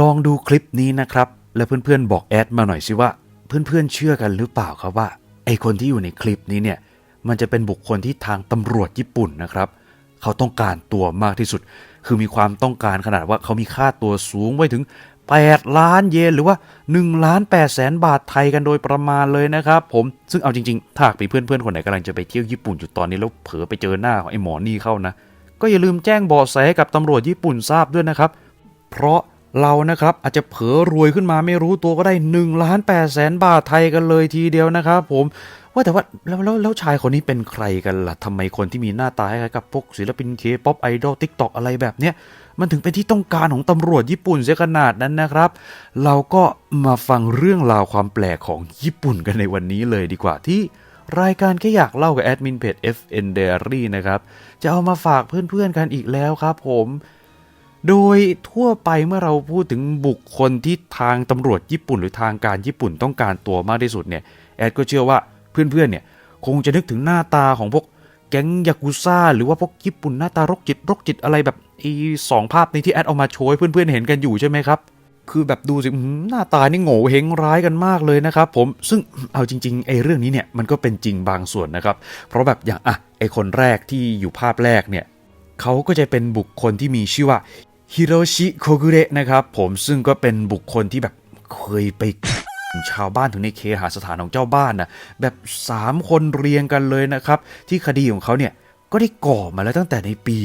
ลองดูคลิปนี้นะครับ แล้วเพื่อนๆบอกแอดมาหน่อยสิว่า เพื่อนๆเชื่อกันหรือเปล่าครับว่าไอคนที่อยู่ในคลิปนี้เนี่ยมันจะเป็นบุคคลที่ทางตำรวจญี่ปุ่นนะครับ เขาต้องการตัวมากที่สุด คือมีความต้องการขนาดว่าเขามีค่าตัวสูงไว้ถึง 8 ล้านเยนหรือว่า1ล้าน8แสนบาทไทยกันโดยประมาณเลยนะครับ ผมซึ่งเอาจริงๆถ้าหากมีเพื่อนๆคนไหนกำลังจะไปเที่ยวญี่ปุ่นอยู่ตอนนี้แล้วเผลอไปเจอหน้าของไอ้หมอนี่เข้านะ ก็อย่าลืมแจ้งเบาะแสให้กับตำรวจญี่ปุ่นทราบด้วยนะครับ เพราะ เรานะครับอาจจะเผลอรวยขึ้นมาไม่รู้ตัวก็ได้1ล้าน8แสนบาทไทยกันเลยทีเดียวนะครับผมว่าแต่ว่าแล้วแล้วแล้วชายคนนี้เป็นใครกันล่ะทำไมคนที่มีหน้าตาคล้ายกับพวกศิลปินเคป๊อปไอดอลทิกตอกอะไรแบบเนี้ยมันถึงเป็นที่ต้องการของตำรวจญี่ปุ่นเสียขนาดนั้นนะครับ เราก็มาฟังเรื่องราวความแปลกของญี่ปุ่นกันในวันนี้เลยดีกว่าที่รายการแค่อยากเล่ากับแอดมินเพจ FN Diary นะครับ จะเอามาฝากเพื่อนๆกันอีกแล้วครับผม โดยทั่วไปเมื่อเราพูดถึงบุคคลที่ทางตำรวจญี่ปุ่น หรือทางการญี่ปุ่นต้องการตัวมากที่สุดเนี่ยแอดก็เชื่อว่าเพื่อนๆเนี่ยคงจะนึกถึงหน้าตาของพวกแก๊งยากุซ่าหรือว่าพวกญี่ปุ่นหน้าตารกจิตรกจิตอะไรแบบไอ้สองภาพนี้ที่แอดเอามาโชว์ให้เพื่อนๆเห็นกันอยู่ใช่ไหมครับคือแบบดูสิอื้อหือหน้าตานี่โง่เฮงร้ายกันมากเลยนะครับผมซึ่งเอาจริงๆไอ้เรื่องนี้เนี่ยมันก็เป็นจริงบางส่วนนะครับ เพราะแบบอย่างอะไอ้คนแรกที่อยู่ภาพแรกเนี่ยเขาก็จะเป็นบุคคลที่มีชื่อว่า ฮิโรชิโคกุเระนะครับผมซึ่งก็เป็นบุคคลที่แบบเคยไปชาวบ้านถึงในเคหาสถานของเจ้าบ้านนะแบบ 3 คนเรียงกันเลยนะครับ ที่คดีของเขาเนี่ย ก็ได้ก่อมาแล้วตั้งแต่ในปี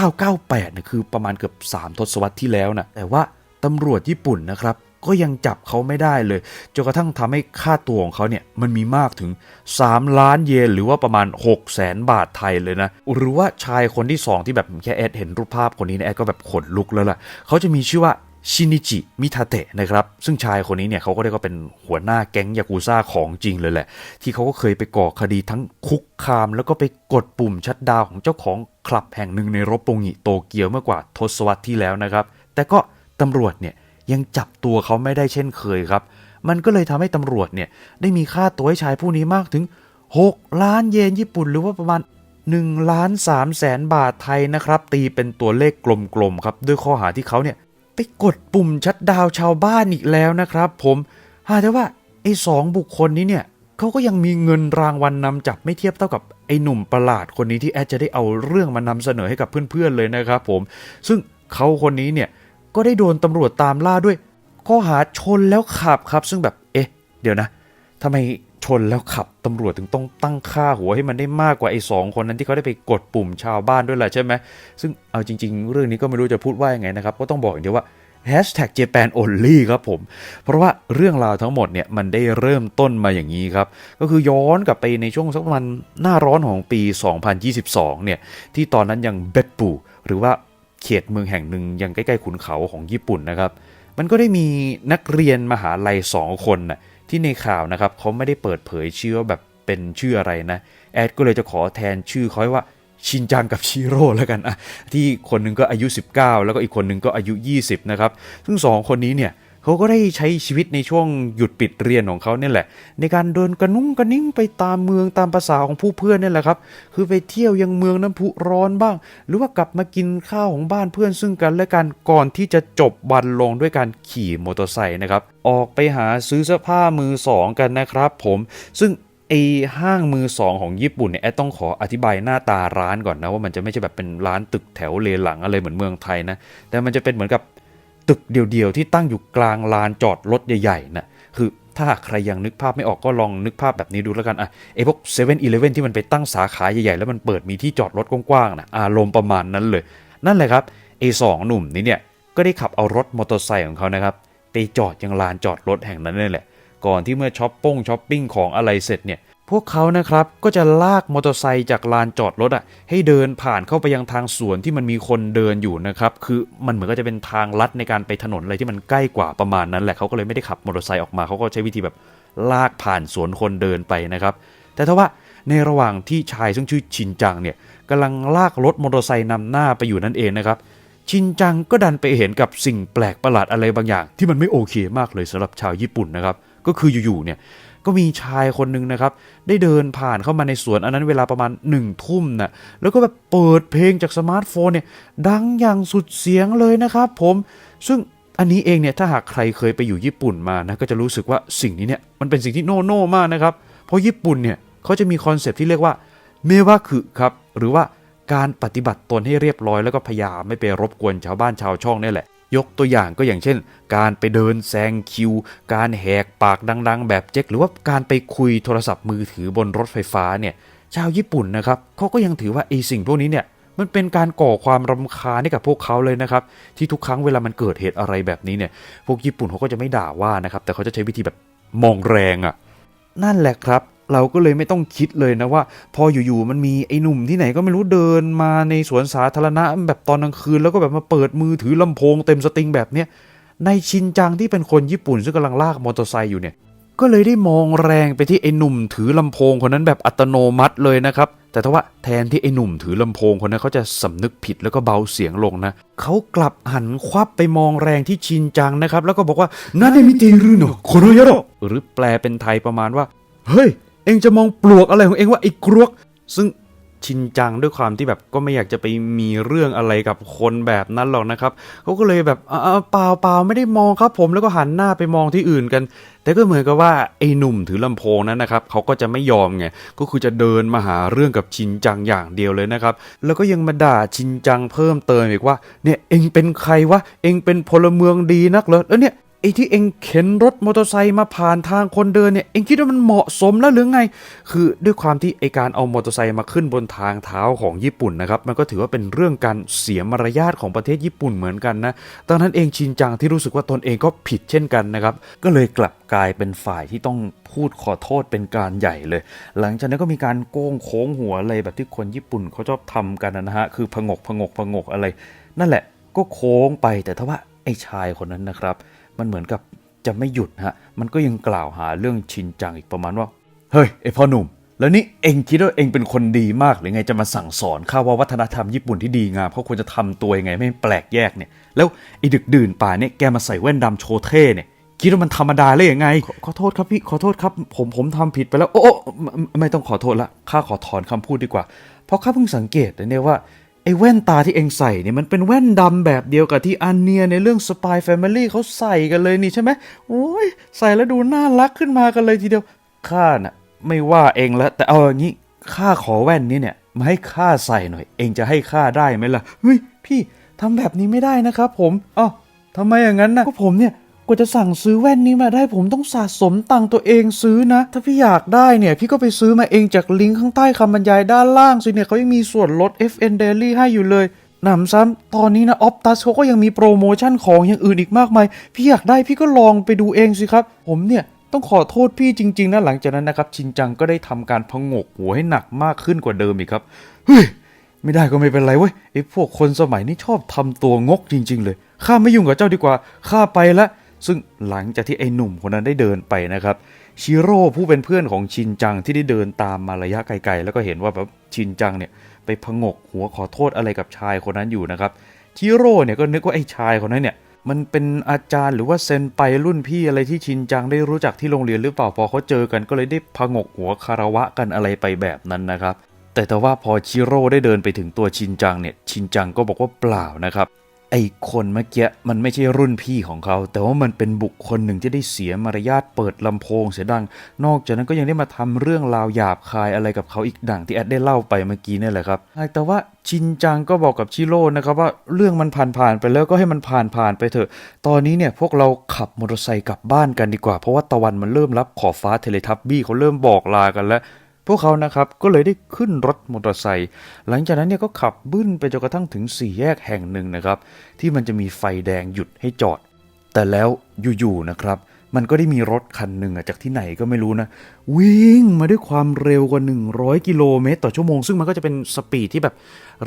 1998นะคือประมาณเกือบ 3 ทศวรรษที่แล้วนะแต่ว่าตำรวจญี่ปุ่นนะครับ ก็ยังจับเขาไม่ได้เลยจนกระทั่งทำให้ค่าตัวของเขาเนี่ยมันมีมากถึง 3 ล้านเยนหรือว่าประมาณ 6 0แสนบาทไทยเลยนะ หรือว่าชายคนที่ 2 ที่แบบแค่แอดเห็นรูปภาพคนนี้นะแอดก็แบบขนลุกแล้วล่ะ เขาจะมีชื่อว่าชินิจิ มิทาเตะนะครับ ซึ่งชายคนนี้เนี่ยเขาก็เรียกว่าเป็นหัวหน้าแก๊งยากูซ่าของจริงเลยแหละ ที่เขาก็เคยไปก่อคดีทั้งคุกคาม แล้วก็ไปกดปุ่มชัดดาวของเจ้าของคลับแห่งหนึ่งในรบปงิโตเกียวเมื่อกว่าทศวรรษที่แล้วนะครับ แต่ก็ตำรวจเนี่ย ยังจับตัวเขาไม่ได้เช่นเคยครับ มันก็เลยทำให้ตำรวจเนี่ยได้มีค่าตัวให้ชายผู้นี้มากถึง 6 ล้านเยนญี่ปุ่นหรือว่าประมาณ1ล้าน3แสนบาทไทยนะครับ ตีเป็นตัวเลขกลมๆครับ ด้วยข้อหาที่เขาเนี่ยไปกดปุ่มชัดดาวชาวบ้านอีกแล้วนะครับ ผมหาแต่ว่าไอ้สองบุคคลนี้เนี่ยเขาก็ยังมีเงินรางวัลนนำจับไม่เทียบเท่ากับไอ้หนุ่มประหลาดคนนี้ที่แอดจะได้เอาเรื่องมานำเสนอให้กับเพื่อนๆเลยนะครับ ผม ซึ่งเขาคนนี้เนี่ย ก็ได้โดนตำรวจตามล่าด้วย ข้อหาชนแล้วขับครับ ซึ่งแบบเอ๊ะ เดี๋ยวนะทำไมชนแล้วขับตำรวจถึงต้องตั้งค่าหัวให้มันได้มากกว่าไอ้สองคนนั้นที่เขาได้ไปกดปุ่มชาวบ้านด้วยแหละใช่ไหมซึ่งเอาจริง ๆ เรื่องนี้ก็ไม่รู้จะพูดว่ายังไงนะครับ ก็ต้องบอกอย่างเดียวว่า hashtag Japan only ครับผม เพราะว่าเรื่องราวทั้งหมดเนี่ยมันได้เริ่มต้นมาอย่างนี้ครับ ก็คือย้อนกลับไปในช่วงสักประมาณหน้าร้อนของปี 2022 เนี่ย ที่ตอนนั้นยังเบปปูหรือว่า เขตเมืองแห่งหนึ่งยังใกล้ๆขุนเขาของญี่ปุ่นนะครับ มันก็ได้มีนักเรียนมหาลัยสองคนนะที่ในข่าวนะครับเขาไม่ได้เปิดเผยชื่อว่าแบบเป็นชื่ออะไรนะ แอดก็เลยจะขอแทนชื่อเขาว่าชินจังกับชิโร่แล้วกันอะที่คนหนึงก็อายุ 19 แล้วก็อีกคนหนึงก็อายุ 20 นะครับ ซึ่งสองคนนี้เนี่ย เขาก็ได้ใช้ชีวิตในช่วงหยุดปิดเรียนของเขาเนี่ยแหละ ในการเดินกระนุ้งกระนิ่งไปตามเมืองตามภาษาของผู้เพื่อนนี่แหละครับ คือไปเที่ยวยังเมืองน้ำพุร้อนบ้าง หรือว่ากลับมากินข้าวของบ้านเพื่อนซึ่งกันและกันก่อนที่จะจบวันลงด้วยการขี่มอเตอร์ไซค์นะครับ ออกไปหาซื้อเสื้อผ้ามือสองกันนะครับผมซึ่งไอห้างมือสองของญี่ปุ่นเนี่ยแอดต้องขออธิบายหน้าตาร้านก่อนนะว่ามันจะไม่ใช่แบบเป็นร้านตึกแถวเลหลังอะไรเหมือนเมืองไทยนะ แต่มันจะเป็นเหมือนกับ ตึกเดี่ยวๆที่ตั้งอยู่กลางลานจอดรถใหญ่ๆนะคือถ้าใครยังนึกภาพไม่ออกก็ลองนึกภาพแบบนี้ดูแล้วกันอะไอพวกเซเว่นอีเลฟเว่นที่มันไปตั้งสาขาใหญ่ๆ แล้วมันเปิดมีที่จอดรถกว้างๆนะอารมณ์ประมาณนั้นเลย นั่นแหละครับไอสองหนุ่มนี้เนี่ยก็ได้ขับเอารถมอเตอร์ไซค์ของเขานะครับไปจอดยังลานจอดรถแห่งนั้นนี่แหละ ก่อนที่เมื่อช้อปปิ้งช้อปปิ้งของอะไรเสร็จเนี่ย พวกเขานะครับก็จะลากมอเตอร์ไซค์จากลานจอดรถอะให้เดินผ่านเข้าไปยังทางสวนที่มันมีคนเดินอยู่นะครับคือมันเหมือนก็จะเป็นทางลัดในการไปถนนอะไรที่มันใกล้กว่าประมาณนั้นแหละเขาก็เลยไม่ได้ขับมอเตอร์ไซค์ออกมาเขาก็ใช้วิธีแบบลากผ่านสวนคนเดินไปนะครับ แต่ถ้าว่าในระหว่างที่ชายซึ่งชื่อชินจังเนี่ยกำลังลากรถมอเตอร์ไซค์นำหน้าไปอยู่นั่นเองนะครับชินจังก็ดันไปเห็นกับสิ่งแปลกประหลาดอะไรบางอย่าง ที่มันไม่โอเคมากเลยสำหรับชาวญี่ปุ่นนะครับก็คืออยู่ๆเนี่ย ก็มีชายคนหนึ่งนะครับ ได้เดินผ่านเข้ามาในสวน อันนั้นเวลาประมาณหนึ่งทุ่มนะ่ะแล้วก็แบบเปิดเพลงจากสมาร์ทโฟนเนี่ย ดังอย่างสุดเสียงเลยนะครับผมซึ่งอันนี้เองเนี่ยถ้าหากใครเคยไปอยู่ญี่ปุ่นมานะก็จะรู้สึกว่าสิ่งนี้เนี่ยมันเป็นสิ่งที่โน่โน่มากนะครับ เพราะญี่ปุ่นเนี่ยเขาจะมีคอนเซปต์ที่เรียกว่าเมวะคือครับหรือว่าการปฏิบัติตนให้เรียบร้อยแล้วก็พยายามไม่ไปรบกวนชาวบ้านชาวช่องนี่แหละ ยกตัวอย่างก็อย่างเช่น การไปเดินแซงคิว การแหกปากดัง ๆ แบบเจ๊กหรือว่าการไปคุยโทรศัพท์มือถือบนรถไฟฟ้าเนี่ยชาวญี่ปุ่นนะครับเขาก็ยังถือว่าไอสิ่งพวกนี้เนี่ยมันเป็นการก่อความรำคาญให้กับพวกเขาเลยนะครับ ที่ทุกครั้งเวลามันเกิดเหตุอะไรแบบนี้เนี่ยพวกญี่ปุ่นเขาก็จะไม่ด่าว่านะครับแต่เขาจะใช้วิธีแบบมองแรงอะ่ะนั่นแหละครับ เราก็เลยไม่ต้องคิดเลยนะว่า พออยู่ๆมันมีไอ้หนุ่มที่ไหนก็ไม่รู้เดินมาในสวนสาธารณะแบบตอนกลางคืน แล้วก็แบบมาเปิดมือถือลำโพงเต็มสตริงแบบเนี้ยในชินจังที่เป็นคนญี่ปุ่นซึ่งกำลังลากมอเตอร์ไซค์อยู่เนี่ยก็เลยได้มองแรงไปที่ไอ้หนุ่มถือลำโพงคนนั้นแบบอัตโนมัติเลยนะครับ แต่ถ้าว่าแทนที่ไอ้หนุ่มถือลำโพงคนนั้นเขาจะสำนึกผิดแล้วก็เบาเสียงลงนะเขากลับหันควับไปมองแรงที่ชินจังนะครับ แล้วก็บอกว่านั่นมิเตรุโนะโคโนยโรหรือแปลเป็นไทยประมาณว่า เฮ้ย เองจะมองปลวกอะไรของเองว่าไอ้กรวก ซึ่งชินจังด้วยความที่แบบก็ไม่อยากจะไปมีเรื่องอะไรกับคนแบบนั้นหรอกนะครับเขาก็เลยแบบอ่าเปล่าเปล่าไม่ได้มองครับผมแล้วก็หันหน้าไปมองที่อื่นกัน แต่ก็เหมือนกับว่าไอ้หนุ่มถือลำโพงนั้นนะครับเขาก็จะไม่ยอมไงก็คือจะเดินมาหาเรื่องกับชินจังอย่างเดียวเลยนะครับ แล้วก็ยังมาด่าชินจังเพิ่มเติมอีกว่าเนี่ยเองเป็นใครวะเองเป็นพลเมืองดีนักเหรอแล้วเนี่ย ไอ้ที่เองเข็นรถมอเตอร์ไซค์มาผ่านทางคนเดินเนี่ย เองคิดว่ามันเหมาะสมแล้วหรือไง คือด้วยความที่ไอการเอามอเตอร์ไซค์มาขึ้นบนทางเท้าของญี่ปุ่นนะครับ มันก็ถือว่าเป็นเรื่องการเสียมารยาทของประเทศญี่ปุ่นเหมือนกันนะตอนนั้นเองชินจังที่รู้สึกว่าตนเองก็ผิดเช่นกันนะครับ ก็เลยกลับกลายเป็นฝ่ายที่ต้องพูดขอโทษเป็นการใหญ่เลย หลังจากนั้นก็มีการโก้งโค้งหัวอะไรแบบที่คนญี่ปุ่นเขาชอบทำกันนะฮะ คือผงกผงกผงกอะไร นั่นแหละก็โค้งไปแต่ถ้าว่าไอ้ชายคนนั้นนะครับ มันเหมือนกับจะไม่หยุดฮะ มันก็ยังกล่าวหาเรื่องชินจังอีกประมาณว่า เฮ้ยไอพ่อหนุ่ม แล้วนี่เองคิดว่าเองเป็นคนดีมากหรือไงจะมาสั่งสอนข้าว่าวัฒนธรรมญี่ปุ่นที่ดีงามเขาควรจะทำตัวยังไงไม่แปลกแยกเนี่ย แล้วไอดึกดื่นป่าเนี่ยแกมาใส่แว่นดำโชว์เท่เนี่ยคิดว่ามันธรรมดาเลยยังไงขอขอโทษครับพี่ขอโทษครับ ผมผมทำผิดไปแล้ว โอ้ไม่ไม่ต้องขอโทษละข้าขอถอนคำพูดดีกว่า เพราะข้าเพิ่งสังเกตนะเนี่ยว่า อ้แว่นตาที่เองใส่เนี่ยมันเป็นแว่นดำแบบเดียวกับที่อันเนียในเรื่อง Spy Family เขาใส่กันเลยนี่ใช่ไหมโอ้ยใส่แล้วดูน่ารักขึ้นมากันเลยทีเดียวข้าน่ะไม่ว่าเองแล้วแต่เอาอย่างนี้ข้าขอแว่นนี้เนี่ยมาให้ข้าใส่หน่อย เองจะให้ข้าได้ไหมล่ะเฮ้ยพี่ทำแบบนี้ไม่ได้นะครับผมอ้าวทำไมอย่างนั้นนะก็ผมเนี่ย ว่าจะสั่งซื้อแว่นนี้มาได้ผมต้องสะสมตังค์ตัวเองซื้อนะ ถ้าพี่อยากได้เนี่ย พี่ก็ไปซื้อมาเองจากลิงก์ข้างใต้คำบรรยายด้านล่างสิเนี่ยเขายังมีส่วนลด FN Daily ให้อยู่เลยหนำซ้ำตอนนี้นะออ t ตัสเขาก็ยังมีโปรโมชั่นของอย่างอื่นอีกมากมาย พี่อยากได้พี่ก็ลองไปดูเองสิครับ ผมเนี่ยต้องขอโทษพี่จริง ๆ นะหลังจากนั้นนะครับ ชินจังก็ได้ทำการพงกหัวให้หนักมากขึ้นกว่าเดิมอีกครับ เฮ้ย ไม่ได้ก็ไม่เป็นไรเว้ยไอ้พวกคนสมัยนี้ชอบทำตัวงกจริง ๆ เลย ข้าไม่ยุ่งกับเจ้าดีกว่า ข้าไปละ ซึ่งหลังจากที่ไอ้หนุ่มคนนั้นได้เดินไปนะครับชิโร่ผู้เป็นเพื่อนของชินจังที่ได้เดินตามมาระยะไกลๆ แล้วก็เห็นว่าแบบชินจังเนี่ยไปพงกหัวขอโทษอะไรกับชายคนนั้นอยู่นะครับชิโร่เนี่ยก็นึกว่าไอ้ชายคนนั้นเนี่ยมันเป็นอาจารย์หรือว่าเซนไปรุ่นพี่อะไรที่ชินจังได้รู้จักที่โรงเรียนหรือเปล่าพอเขาเจอกันก็เลยได้พงกหัวคารวะกันอะไรไปแบบนั้นนะครับแต่แต่ว่าพอชิโร่ได้เดินไปถึงตัวชินจังเนี่ยชินจังก็บอกว่าเปล่านะครับ ไอคนเมื่อกี้มันไม่ใช่รุ่นพี่ของเขา แต่ว่ามันเป็นบุคคลหนึ่งที่ได้เสียมารยาทเปิดลำโพงเสียดัง นอกจากนั้นก็ยังได้มาทำเรื่องราวหยาบคายอะไรกับเขาอีกดังที่แอดได้เล่าไปเมื่อกี้นี่แหละครับ แต่ว่าชินจังก็บอกกับชิโร่นะครับว่าเรื่องมันผ่านผ่านๆไปแล้วก็ให้มันผ่านผ่านๆไปเถอะ ตอนนี้เนี่ยพวกเราขับมอเตอร์ไซค์กลับบ้านกันดีกว่า เพราะว่าตะวันมันเริ่มรับขอบฟ้าเทเลทับบี้เขาเริ่มบอกลากันแล้ว พวกเขานะครับก็เลยได้ขึ้นรถมอเตอร์ไซค์หลังจากนั้นเนี่ยก็ขับบึ้นไปจนกระทั่งถึงสี่แยกแห่งหนึ่งนะครับ ที่มันจะมีไฟแดงหยุดให้จอด แต่แล้วอยู่ๆนะครับ มันก็ได้มีรถคันหนึ่งจากที่ไหนก็ไม่รู้นะ วิ่งมาด้วยความเร็วกว่า 100 กิโลเมตร ต่อชั่วโมง ซึ่งมันก็จะเป็นสปีดที่แบบ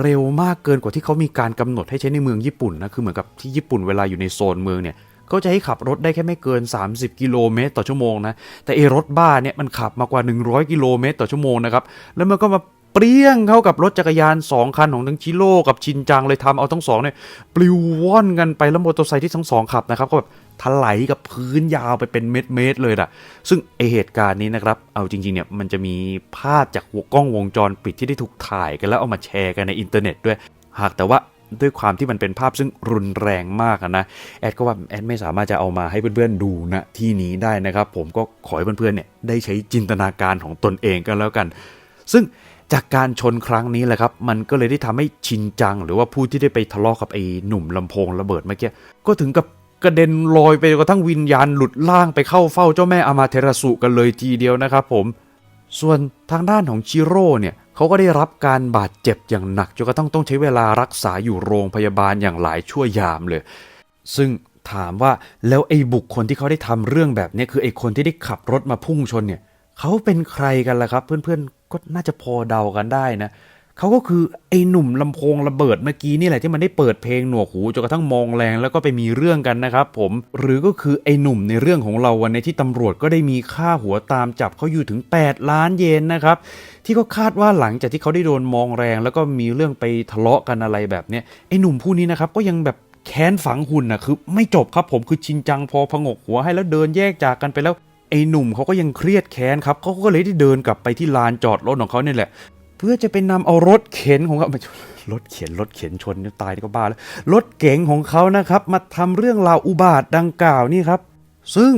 เร็วมากเกินกว่าที่เขามีการกำหนดให้ใช้ในเมืองญี่ปุ่นนะคือเหมือนกับที่ญี่ปุ่นเวลาอยู่ในโซนเมืองเนี่ย ก็จะให้ขับรถได้แค่ไม่เกิน 30 กิโลเมตรต่อชั่วโมงนะ แต่ไอรถบ้าเนี่ยมันขับมากว่า 100 กิโลเมตรต่อชั่วโมงนะครับ แล้วมันก็มาเปรี้ยงเข้ากับรถจักรยาน 2 คันของทั้งชิโร่กับชินจังเลยทำเอาทั้งสองเนี่ยปลิวว่อนกันไปแล้วมอเตอร์ไซค์ที่ทั้งสองขับนะครับก็แบบถลายกับพื้นยาวไปเป็นเม็ดๆเลยนะซึ่งไอเหตุการณ์นี้นะครับ เอาจริงๆเนี่ยมันจะมีภาพจากกล้องวงจรปิดที่ได้ถูกถ่ายกันแล้วเอามาแชร์กันในอินเทอร์เน็ตด้วย หากแต่ว่า ด้วยความที่มันเป็นภาพซึ่งรุนแรงมากนะแอดก็ว่าแอดไม่สามารถจะเอามาให้เพื่อนๆดูณที่นี้ได้นะครับ ผมก็ขอให้เพื่อนๆเนี่ยได้ใช้จินตนาการของตนเองกันแล้วกัน ซึ่งจากการชนครั้งนี้แหละครับ มันก็เลยได้ทำให้ชินจัง หรือว่าผู้ที่ได้ไปทะเลาะกับไอ้หนุ่มลำโพงระเบิดเมื่อกี้ก็ถึงกับกระเด็นลอยไปกระทั่งวิญญาณหลุดล่างไปเข้าเฝ้าเจ้าแม่อามาเทราสุกันเลยทีเดียวนะครับผม ส่วนทางด้านของชิโร่เนี่ย เขาก็ได้รับการบาดเจ็บอย่างหนักจนกระทั่งต้องใช้เวลารักษาอยู่โรงพยาบาลอย่างหลายชั่วยามเลย ซึ่งถามว่าแล้วไอ้บุคคลที่เขาได้ทำเรื่องแบบนี้คือไอ้คนที่ได้ขับรถมาพุ่งชนเนี่ยเขาเป็นใครกันล่ะครับ เพื่อนๆก็น่าจะพอเดากันได้นะเเขาก็คือไอ้หนุ่มลำโพงระเบิดเมื่อกี้นี่แหละที่มันได้เปิดเพลงหนวกหูจนกระทั่งมองแรงแล้วก็ไปมีเรื่องกันนะครับผมหรือก็คือไอ้หนุ่มในเรื่องของเราวันในที่ตำรวจก็ได้มีค่าหัวตามจับเขาอยู่ถึง 8 ล้านเยนนะครับที่ก็คาดว่าหลังจากที่เขาได้โดนมองแรง แล้วก็มีเรื่องไปทะเลาะกันอะไรแบบเนี้ยไอ้หนุ่มผู้นี้นะครับก็ยังแบบแค้นฝังหุ่นนะคือไม่จบครับผมคือชินจังพอพงกหัวให้แล้วเดินแยกจากกันไปแล้วไอ้หนุ่มเขาก็ยังเครียดแค้นครับเขาก็เลยได้เดินกลับไปที่ลานจอดรถของเขาเนี่ยแหละ พื่อจะไปนำเอารถเข็นของเขาไม่ใช่รถเข็นรถเข็นชนเนี่ยตายนี่ก็บ้าแล้วรถเก๋งของเขานะครับ มาทำเรื่องราวอุบาทดังกล่าวนี่ครับ ซึ่ง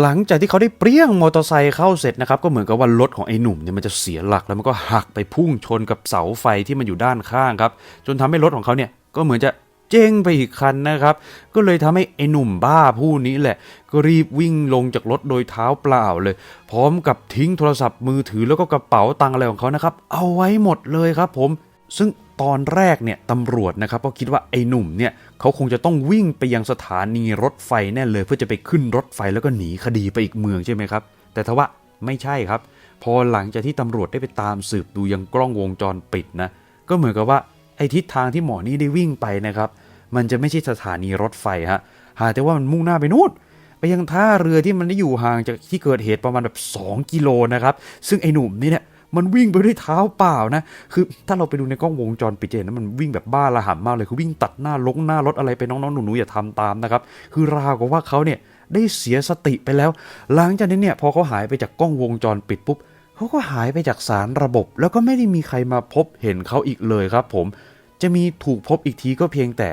หลังจากที่เขาได้เปรี้ยงมอเตอร์ไซค์เข้าเสร็จนะครับ ก็เหมือนกับว่ารถของไอ้หนุ่มเนี่ยมันจะเสียหลักแล้วมันก็หักไปพุ่งชนกับเสาไฟที่มันอยู่ด้านข้างครับ จนทำให้รถของเขาเนี่ยก็เหมือนจะ เจ๊งไปอีกคันนะครับ ก็เลยทำให้ไอ้หนุ่มบ้าผู้นี้แหละ ก็รีบวิ่งลงจากรถโดยเท้าเปล่าเลย พร้อมกับทิ้งโทรศัพท์มือถือแล้วก็กระเป๋าตังอะไรของเขานะครับ เอาไว้หมดเลยครับผม ซึ่งตอนแรกเนี่ยตำรวจนะครับก็คิดว่าไอ้หนุ่มเนี่ยเขาคงจะต้องวิ่งไปยังสถานีรถไฟแน่เลย เพื่อจะไปขึ้นรถไฟแล้วก็หนีคดีไปอีกเมืองใช่ไหมครับ แต่ทว่าไม่ใช่ครับ พอหลังจากที่ตำรวจได้ไปตามสืบดูยังกล้องวงจรปิดนะก็เหมือนกับว่าไอ้ทิศทางที่หมอนี่ได้วิ่งไปนะครับ มันจะไม่ใช่สถานีรถไฟฮะหาแต่ว่ามันมุ่งหน้าไปนู่นไปยังท่าเรือที่มันได้อยู่ห่างจากที่เกิดเหตุประมาณแบบ 2 กิโลนะครับ ซึ่งไอ้หนุ่มนี่เนี่ยมันวิ่งไปด้วยเท้าเปล่านะ คือถ้าเราไปดูในกล้องวงจรปิดจะเห็นนะมันวิ่งแบบบ้าระห่ำมากเลย คือวิ่งตัดหน้าลงหน้ารถอะไรไปน้องๆหนูๆอย่าทำตามนะครับ คือราวกับว่าเขาเนี่ยได้เสียสติไปแล้ว หลังจากนั้นเนี่ยพอเขาหายไปจากกล้องวงจรปิดปุ๊บเขาก็หายไปจากสารระบบ แล้วก็ไม่ได้มีใครมาพบเห็นเขาอีกเลยครับ ผม จะมีถูกพบอีกทีก็เพียงแต่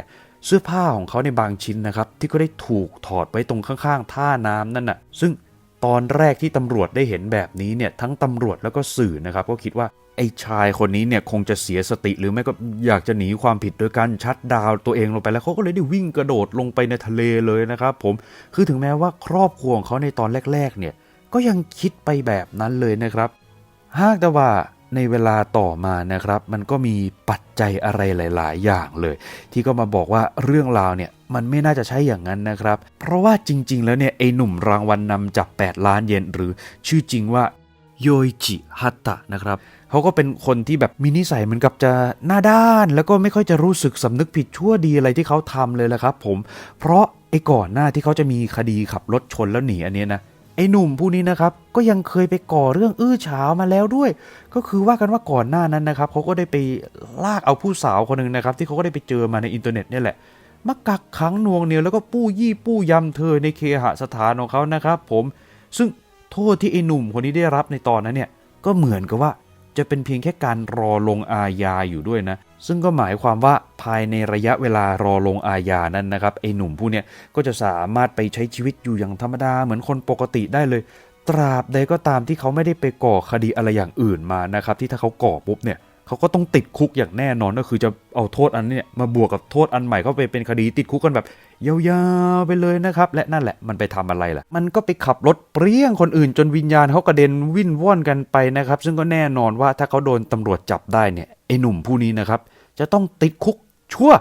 เสื้อผ้าของเขาในบางชิ้นนะครับ ที่ก็ได้ถูกถอดไว้ตรงข้างๆ ท่าน้ำนั่นน่ะ ซึ่งตอนแรกที่ตำรวจได้เห็นแบบนี้เนี่ยทั้งตำรวจแล้วก็สื่อนะครับ ก็คิดว่าไอ้ชายคนนี้เนี่ยคงจะเสียสติหรือไม่ก็อยากจะหนีความผิดโดยการชัดดาวตัวเองลงไปแล้วเขาก็เลยได้วิ่งกระโดดลงไปในทะเลเลยนะครับ ผมคือถึงแม้ว่าครอบครัวของเขาในตอนแรก ๆ เนี่ยก็ยังคิดไปแบบนั้นเลยนะครับ หากแต่ว่า ในเวลาต่อมานะครับ มันก็มีปัจจัยอะไรหลาย ๆ อย่างเลย ที่ก็มาบอกว่าเรื่องราวเนี่ยมันไม่น่าจะใช่อย่างนั้นนะครับ เพราะว่าจริง ๆ แล้วเนี่ยไอ้หนุ่มรางวัลนำจับ 8 ล้านเยนหรือชื่อจริงว่าโยอิจิฮัตตะนะครับเขาก็เป็นคนที่แบบมีนิสัยเหมือนกับจะหน้าด้าน แล้วก็ไม่ค่อยจะรู้สึกสำนึกผิดชั่วดีอะไรที่เขาทำเลยแหละครับ ผม เพราะไอ้ก่อนหน้าที่เขาจะมีคดีขับรถชนแล้วหนีอันเนี้ยนะ ไอ้หนุ่มผู้นี้นะครับก็ยังเคยไปก่อเรื่องอื้อฉาวมาแล้วด้วย ก็คือว่ากันว่าก่อนหน้านั้นนะครับเขาก็ได้ไปลากเอาผู้สาวคนหนึ่งนะครับ ที่เขาก็ได้ไปเจอมาในอินเทอร์เน็ตเนี่ยแหละมากักขังนวงเหนียวแล้วก็ปู้ยี่ปู้ยำเธอในเคหสถานของเขานะครับผมซึ่งโทษที่ไอ้หนุ่มคนนี้ได้รับในตอนนั้นเนี่ยก็เหมือนกับว่าจะเป็นเพียงแค่การรอลงอาญาอยู่ด้วยนะ ซึ่งก็หมายความว่าภายในระยะเวลารอลงอาญานั้นนะครับไอ้หนุ่มผู้เนี้ยก็จะสามารถไปใช้ชีวิตอยู่อย่างธรรมดาเหมือนคนปกติได้เลย ตราบใดก็ตามที่เขาไม่ได้ไปก่อคดีอะไรอย่างอื่นมานะครับ ที่ถ้าเขาก่อปุ๊บเนี่ย เขาก็ต้องติดคุกอย่างแน่นอนก็คือจะเอาโทษอันเนี้ยมาบวกกับโทษอันใหม่เข้าไปเป็นคดีติดคุกกันแบบยาวๆไปเลยนะครับ และนั่นแหละมันไปทำอะไรล่ะ มันก็ไปขับรถเปรี้ยงคนอื่นจนวิญญาณเขากระเด็นวิ่นว่อนกันไปนะครับ ซึ่งก็แน่นอนว่าถ้าเขาโดนตำรวจจับได้เนี่ยไอ้หนุ่มผู้นี้นะครับ จะต้องติดคุกชั่ว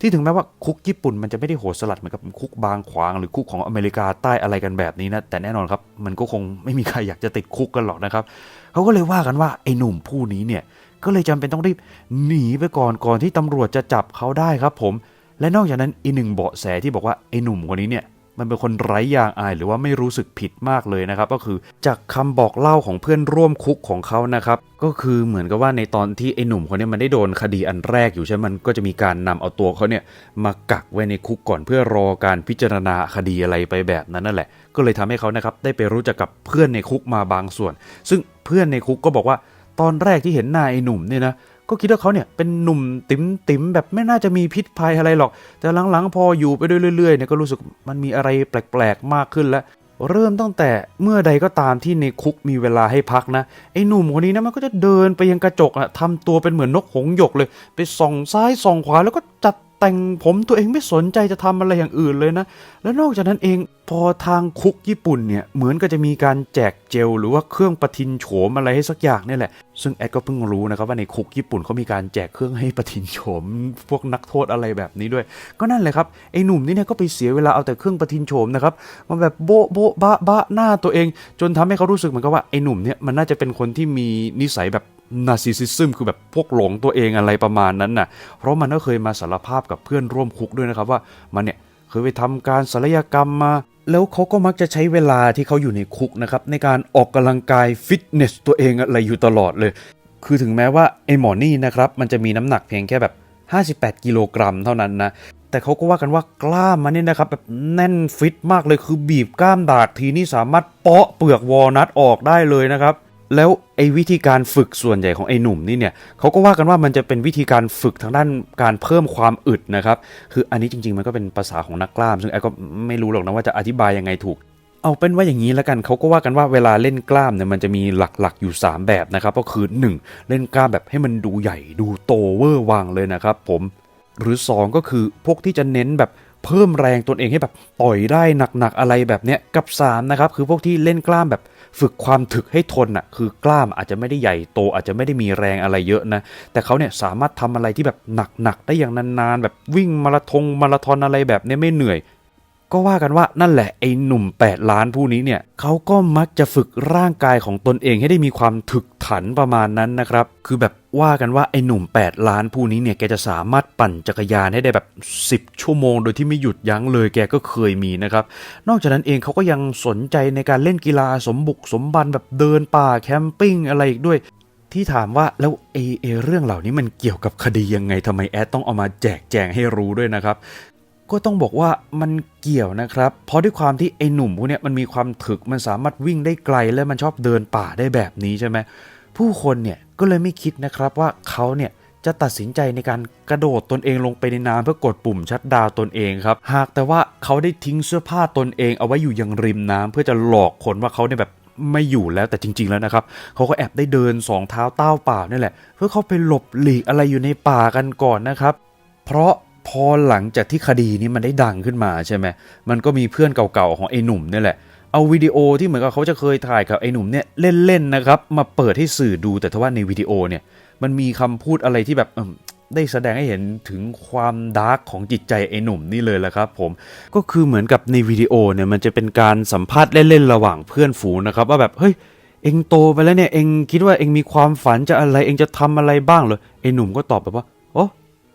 ที่ถึงแม้ว่าคุกญี่ปุ่นมันจะไม่ได้โหดสลัดเหมือนกับคุกบางขวางหรือคุกของอเมริกาใต้อะไรกันแบบนี้นะ แต่แน่นอนครับ มันก็คงไม่มีใครอยากจะติดคุกกันหรอกนะครับเขาก็เลยว่ากันว่าไอ้หนุ่มผู้นี้เนี่ย ก็เลยจำเป็นต้องรีบหนีไปก่อนก่อนที่ตำรวจจะจับเขาได้ครับผม และนอกจากนั้นอีกหนึ่งเบาะแสที่บอกว่าไอ้หนุ่มคนนี้เนี่ยมันเป็นคนไร้ยางอายหรือว่าไม่รู้สึกผิดมากเลยนะครับ ก็คือจากคำบอกเล่าของเพื่อนร่วมคุกของเขานะครับ ก็คือเหมือนกับว่าในตอนที่ไอ้หนุ่มคนนี้มันได้โดนคดีอันแรกอยู่ใช่ไหมมันก็จะมีการนำเอาตัวเขาเนี่ยมากักไว้ในคุกก่อนเพื่อรอการพิจารณาคดีอะไรไปแบบนั้นนั่นแหละ ก็เลยทำให้เขานะครับได้ไปรู้จักกับเพื่อนในคุกมาบางส่วน ซึ่งเพื่อนในคุกก็บอกว่า ตอนแรกที่เห็นหน้าไอ้หนุ่มเนี่ยนะก็คิดว่าเขาเนี่ยเป็นหนุ่มติ๋มติ๋มแบบไม่น่าจะมีพิษภัยอะไรหรอก แต่หลังๆ พออยู่ไปเรื่อยๆเนี่ยก็รู้สึกมันมีอะไรแปลกๆมากขึ้นแล้ว เริ่มตั้งแต่เมื่อใดก็ตามที่ในคุกมีเวลาให้พักนะไอ้หนุ่มคนนี้นะมันก็จะเดินไปยังกระจกอะทำตัวเป็นเหมือนนกหงหยกเลย ไปส่องซ้ายส่องขวาแล้วก็จัด แต่งผมตัวเองไม่สนใจจะทำอะไรอย่างอื่นเลยนะ แล้วนอกจากนั้นเองพอทางคุกญี่ปุ่นเนี่ย เหมือนก็จะมีการแจกเจล หรือว่าเครื่องประทินโฉมอะไรให้สักอย่างนี่แหละ ซึ่งแอดก็เพิ่งรู้นะครับว่าในคุกญี่ปุ่นเขามีการแจกเครื่องให้ประทินโฉม พวกนักโทษอะไรแบบนี้ด้วย ก็นั่นแหละครับไอ้หนุ่มนี่เนี่ยก็ไปเสียเวลาเอาแต่เครื่องประทินโฉมนะครับมาแบบโบโบบะบะหน้าตัวเอง จนทำให้เขารู้สึกเหมือนกับว่าไอ้หนุ่มเนี่ยมันน่าจะเป็นคนที่มีนิสัยแบบ นาร์ซิซึมคือแบบพวกหลงตัวเองอะไรประมาณนั้นน่ะ เพราะมันก็เคยมาสารภาพกับเพื่อนร่วมคุกด้วยนะครับว่ามันเนี่ยเคยไปทำการศัลยกรรมมา แล้วเขาก็มักจะใช้เวลาที่เขาอยู่ในคุกนะครับในการออกกำลังกายฟิตเนสตัวเองอะไรอยู่ตลอดเลย คือถึงแม้ว่าไอ้หมอนี่นะครับมันจะมีน้ำหนักเพียงแค่แบบ 58 กิโลกรัมเท่านั้นนะแต่เขาก็ว่ากันว่ากล้ามมันเนี่ยนะครับแบบแน่นฟิตมากเลยคือบีบกล้ามดากทีนี่สามารถเปาะเปลือกวอลนัทออกได้เลยนะครับ แล้วไอ้วิธีการฝึกส่วนใหญ่ของไอ้หนุ่มนี่เนี่ยเขาก็ว่ากันว่ามันจะเป็นวิธีการฝึกทางด้านการเพิ่มความอึดนะครับ คืออันนี้จริง ๆ มันก็เป็นภาษาของนักกล้าม ซึ่งไอ้ก็ไม่รู้หรอกนะว่าจะอธิบายยังไงถูก เอาเป็นว่าอย่างนี้แล้วกันเขาก็ว่ากันว่าเวลาเล่นกล้ามเนี่ยมันจะมีหลักๆอยู่ 3 แบบนะครับ ก็คือ 1. เล่นกล้ามแบบให้มันดูใหญ่ดูโตเวอร์วังเลยนะครับ ผม หรือ 2 ก็คือพวกที่จะเน้นแบบเพิ่มแรงตนเองให้แบบต่อยได้หนักๆอะไรแบบเนี้ยกับ3นะครับคือพวกที่เล่นกล้ามแบบ ฝึกความถึกให้ทนอะคือกล้ามอาจจะไม่ได้ใหญ่โตอาจจะไม่ได้มีแรงอะไรเยอะนะ แต่เขาเนี่ยสามารถทำอะไรที่แบบหนักๆได้อย่างนานๆ แบบวิ่งมาราธงมาราธอนอะไรแบบนี้ไม่เหนื่อย ก็ว่ากันว่านั่นแหละไอ้หนุ่ม 8 ล้านผู้นี้เนี่ยเขาก็มักจะฝึกร่างกายของตนเองให้ได้มีความถึกถันประมาณนั้นนะครับ คือแบบ ว่ากันว่าไอ้หนุ่ม 8 ล้านผู้นี้เนี่ยแกจะสามารถปั่นจักรยานให้ได้แบบ 10 ชั่วโมง โดยที่ไม่หยุดยั้งเลยแกก็เคยมีนะครับ นอกจากนั้นเองเขาก็ยังสนใจในการเล่นกีฬาสมบุกสมบันแบบเดินป่าแคมปิ้งอะไรอีกด้วยที่ถามว่าแล้วเอเอเรื่องเหล่านี้มันเกี่ยวกับคดียังไงทำไมแอดต้องเอามาแจกแจงให้รู้ด้วยนะครับก็ต้องบอกว่ามันเกี่ยวนะครับ เพราะด้วยความที่ไอ้หนุ่มพวกนี้มันมีความถึกมันสามารถวิ่งได้ไกลและมันชอบเดินป่าได้แบบนี้ใช่ไหมผู้คนเนี่ย ก็เลยไม่คิดนะครับว่าเขาเนี่ยจะตัดสินใจในการกระโดดตนเองลงไปในน้ำเพื่อกดปุ่มชัดดาวตนเองครับ หากแต่ว่าเขาได้ทิ้งเสื้อผ้าตนเองเอาไว้อยู่ยังริมน้ำเพื่อจะหลอกคนว่าเขาเนี่ยแบบไม่อยู่แล้วแต่จริง ๆ แล้วนะครับเขาก็แอบได้เดินสองเท้าเต้าเปล่านี่แหละ เพื่อเขาไปหลบหลีกอะไรอยู่ในป่ากันก่อนนะครับ เพราะพอหลังจากที่คดีนี้มันได้ดังขึ้นมาใช่ไหมมันก็มีเพื่อนเก่าๆของไอ้หนุ่มเนี่ยแหละ เอาวิดีโอที่เหมือนกับเขาจะเคยถ่ายกับไอ้หนุ่มเนี่ยเล่นๆนะครับ มาเปิดให้สื่อดูแต่ทว่าในวิดีโอเนี่ยมันมีคำพูดอะไรที่แบบได้แสดงให้เห็นถึงความดาร์กของจิตใจไอ้หนุ่มนี่เลยแหละครับผมก็คือเหมือนกับในวิดีโอเนี่ยมันจะเป็นการสัมภาษณ์เล่นๆระหว่างเพื่อนฝูงนะครับว่าแบบเฮ้ยเองโตไปแล้วเนี่ยเองคิดว่าเองมีความฝันจะอะไรเองจะทำอะไรบ้างเหรอไอ้หนุ่มก็ตอบแบบว่าโอ้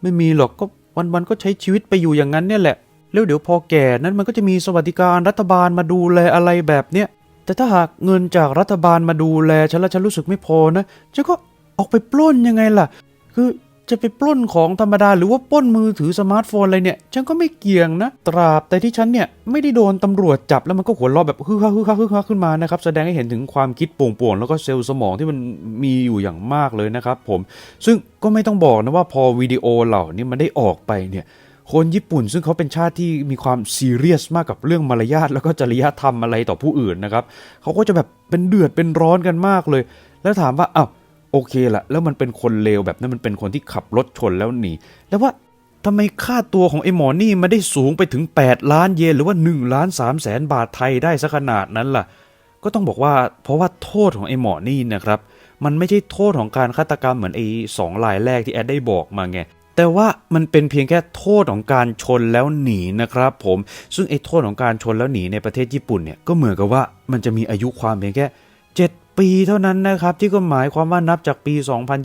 ไม่มีหรอกก็วันๆก็ใช้ชีวิตไปอยู่อย่างนั้นเนี่ยแหละ แล้วเดี๋ยวพอแก่นั้นมันก็จะมีสวัสดิการรัฐบาลมาดูแลอะไรแบบเนี้ยแต่ถ้าหากเงินจากรัฐบาลมาดูแลฉันแล้วฉันรู้สึกไม่พอนะฉันก็ออกไปปล้นยังไงล่ะ คือจะไปปล้นของธรรมดาหรือว่าปล้นมือถือสมาร์ทโฟนอะไรเนี่ย ฉันก็ไม่เกี่ยงนะ ตราบแต่ที่ฉันเนี่ยไม่ได้โดนตำรวจจับแล้วมันก็หัวเราะแบบฮึ่าฮึ่าฮึ่าขึ้นมานะครับ แสดงให้เห็นถึงความคิดป่วงๆ แล้วก็เซลล์สมองที่มันมีอยู่อย่างมากเลยนะครับผม ซึ่งก็ไม่ต้องบอกนะว่าพอวิดีโอเหล่านี้มันได้ออกไปเนี่ย คนญี่ปุ่นซึ่งเขาเป็นชาติที่มีความซีเรียสมากกับเรื่องมารยาทแล้วก็จริยธรรมอะไรต่อผู้อื่นนะครับเขาก็จะแบบเป็นเดือดเป็นร้อนกันมากเลย แล้วถามว่าอ้าวโอเคละแล้วมันเป็นคนเลวแบบนั้นมันเป็นคนที่ขับรถชนแล้วหนีแล้วว่าทำไมค่าตัวของไอ้หมอนี่มันได้สูงไปถึง 8 ล้านเยนหรือว่า1ล้าน3แสนบาทไทยได้สักขนาดนั้นล่ะ ก็ต้องบอกว่าเพราะว่าโทษของไอ้หมอนี่นะครับ มันไม่ใช่โทษของการฆาตกรรมเหมือนไอ้สองรายแรกที่แอดได้บอกมาไง แต่ว่ามันเป็นเพียงแค่โทษของการชนแล้วหนีนะครับผม ซึ่งไอ้โทษของการชนแล้วหนีในประเทศญี่ปุ่นเนี่ยก็เหมือนกับว่ามันจะมีอายุความเพียงแค่ 7 ปีเท่านั้นนะครับ ที่ก็หมายความว่านับจากปี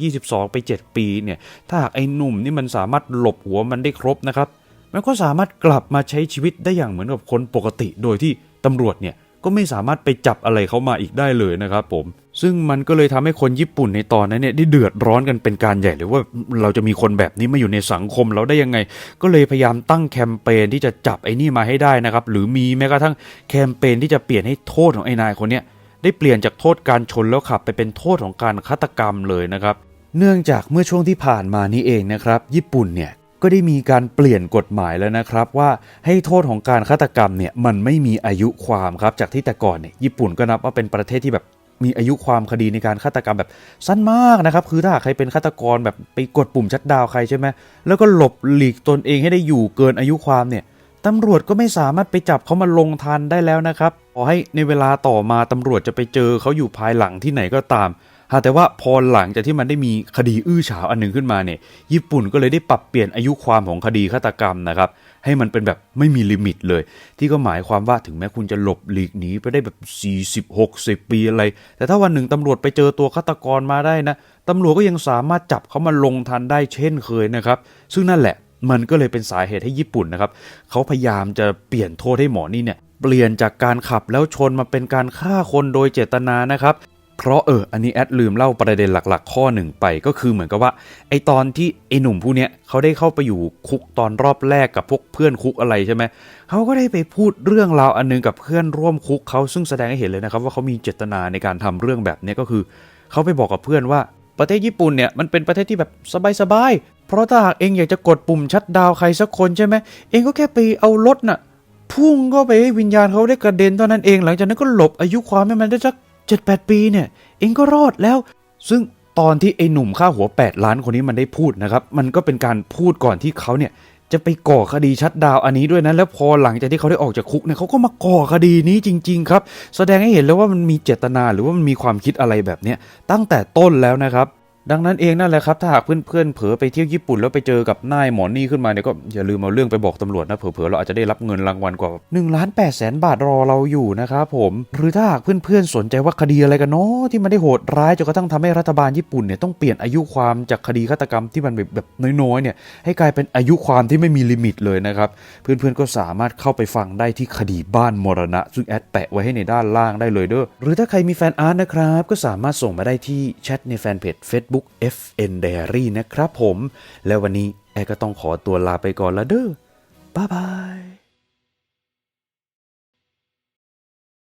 2022 ไป 7 ปีเนี่ย ถ้าหากไอ้หนุ่มนี่มันสามารถหลบหัวมันได้ครบนะครับ มันก็สามารถกลับมาใช้ชีวิตได้อย่างเหมือนกับคนปกติ โดยที่ตำรวจเนี่ย ก็ไม่สามารถไปจับอะไรเขามาอีกได้เลยนะครับผม ซึ่งมันก็เลยทำให้คนญี่ปุ่นในตอนนั้นเนี่ยได้เดือดร้อนกันเป็นการใหญ่เลยว่าเราจะมีคนแบบนี้มาอยู่ในสังคมเราได้ยังไง ก็เลยพยายามตั้งแคมเปญที่จะจับไอ้นี่มาให้ได้นะครับ หรือมีแม้กระทั่งแคมเปญที่จะเปลี่ยนให้โทษของไอ้นายคนเนี้ยได้เปลี่ยนจากโทษการชนแล้วขับไปเป็นโทษของการฆาตกรรมเลยนะครับ เนื่องจากเมื่อช่วงที่ผ่านมานี้เองนะครับ ญี่ปุ่นเนี่ย ก็ได้มีการเปลี่ยนกฎหมายแล้วนะครับว่าให้โทษของการฆาตกรรมเนี่ยมันไม่มีอายุความครับจากที่แต่ก่อนเนี่ยญี่ปุ่นก็นับว่าเป็นประเทศที่แบบมีอายุความคดีในการฆาตกรรมแบบสั้นมากนะครับ คือถ้าใครเป็นฆาตกรแบบไปกดปุ่มชัดดาวใครใช่ไหมแล้วก็หลบหลีกตนเองให้ได้อยู่เกินอายุความเนี่ยตำรวจก็ไม่สามารถไปจับเขามาลงทันได้แล้วนะครับขอให้ในเวลาต่อมาตำรวจจะไปเจอเขาอยู่ภายหลังที่ไหนก็ตาม แต่ว่าพอหลังจากที่มันได้มีคดีอื้อฉาวอันหนึ่งขึ้นมาเนี่ย ญี่ปุ่นก็เลยได้ปรับเปลี่ยนอายุความของคดีฆาตกรรมนะครับ ให้มันเป็นแบบไม่มีลิมิตเลย ที่ก็หมายความว่าถึงแม้คุณจะหลบหลีกหนีไปได้แบบ 40 60 ปีอะไร แต่ถ้าวันหนึ่งตำรวจไปเจอตัวฆาตกรมาได้นะตำรวจก็ยังสามารถจับเขามาลงทันได้เช่นเคยนะครับ ซึ่งนั่นแหละมันก็เลยเป็นสาเหตุให้ญี่ปุ่นนะครับเขาพยายามจะเปลี่ยนโทษให้หมอนี่เนี่ยเปลี่ยนจากการขับแล้วชนมาเป็นการฆ่าคนโดยเจตนานะครับ เพราะเอออันนี้แอดลืมเล่าประเด็นหลักๆ ข้อหนึ่งไปก็คือเหมือนกับว่าไอตอนที่ไอหนุ่มผู้เนี้ยเขาได้เข้าไปอยู่คุกตอนรอบแรกกับพวกเพื่อนคุกอะไรใช่ไหมเขาก็ได้ไปพูดเรื่องราวอันหนึงกับเพื่อนร่วมคุกเขาซึ่งแสดงให้เห็นเลยนะครับว่าเขามีเจตนาในการทำเรื่องแบบนี้ก็คือเขาไปบอกกับเพื่อนว่าประเทศญี่ปุ่นเนี่ยมันเป็นประเทศที่แบบสบายๆเพราะถ้าหากเองอยากจะกดปุ่มชัดดาวใครสักคนใช่ไหมเองก็แค่ไปเอารถน่ะพุ่งก็ไปให้วิญญาณเขาได้กระเด็นเท่านั้นเอง หลังจากนั้นก็หลบอายุความให้มันได้สัก เจ็ดแปดปีเนี่ย เองก็รอดแล้ว ซึ่งตอนที่ไอ้หนุ่มค่าหัว 8 ล้านคนนี้มันได้พูดนะครับ มันก็เป็นการพูดก่อนที่เขาเนี่ยจะไปก่อคดีชัดดาวอันนี้ด้วยนะ แล้วพอหลังจากที่เขาได้ออกจากคุกเนี่ยเขาก็มาก่อคดีนี้จริง ๆ ครับ แสดงให้เห็นแล้วว่ามันมีเจตนาหรือว่ามันมีความคิดอะไรแบบเนี้ยตั้งแต่ต้นแล้วนะครับ ดังนั้นเองนั่นแหละครับ ถ้าหากเพื่อนๆเผลอไปเที่ยวญี่ปุ่นแล้วไปเจอกับนายหมอนี่ขึ้นมาเนี่ยก็อย่าลืมเอาเรื่องไปบอกตำรวจนะเผลอๆเราอาจจะได้รับเงินรางวัลกว่า1ล้าน8แสนบาทรอเราอยู่นะครับผม หรือถ้าหากเพื่อนๆสนใจว่าคดีอะไรกันเนาะที่มันได้โหดร้ายจนกระทั่งทำให้รัฐบาลญี่ปุ่นเนี่ยต้องเปลี่ยนอายุความจากคดีฆาตกรรมที่มันแบบแบบน้อยๆเนี่ยให้กลายเป็นอายุความที่ไม่มีลิมิตเลยนะครับเพื่อนๆก็สามารถเข้าไปฟังได้ที่คดีบ้านมรณะ ซึ่งแอดแปะไว้ให้ในด้านล่างได้เลยเด้อหรือถ้าใครมีแฟนอาร์ตนะครับก็สามารถส่งมาได้ที่แชทในแฟนเพจ Facebook FN Diary นะครับผม และวันนี้แอดก็ต้องขอตัวลาไปก่อนละเด้อบ๊ายบาย